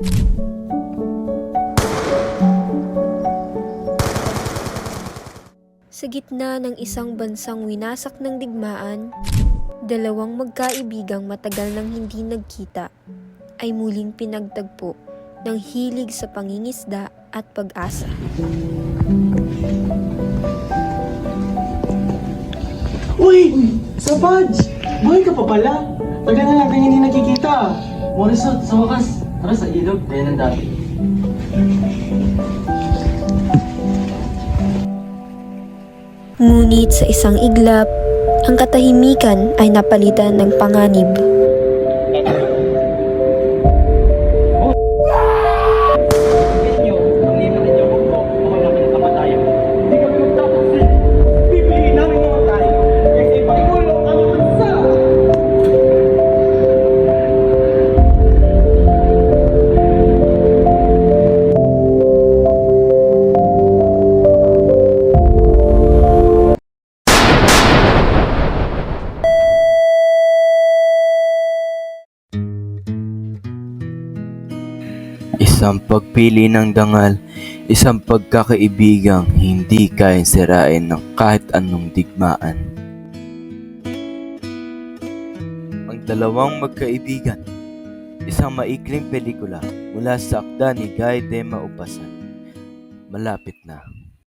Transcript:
Sa gitna ng isang bansang winasak ng digmaan, dalawang magkaibigang matagal nang hindi nagkita ay muling pinagtagpo ng hilig sa pangingisda at pag-asa. Uy! Sabaj! Buhay ka pa pala! Tagal na natin hindi nakikita! Morisot, sa wakas, Tara sa ilog, gaya ng dati. Ngunit sa isang iglap, ang katahimikan ay napalitan ng panganib. Isang pagpili ng dangal, isang pagkakaibigang hindi kayang sirain ng kahit anong digmaan. Ang dalawang magkaibigan, isang maikling pelikula mula sa akda ni Guy de Maupasan. Malapit na.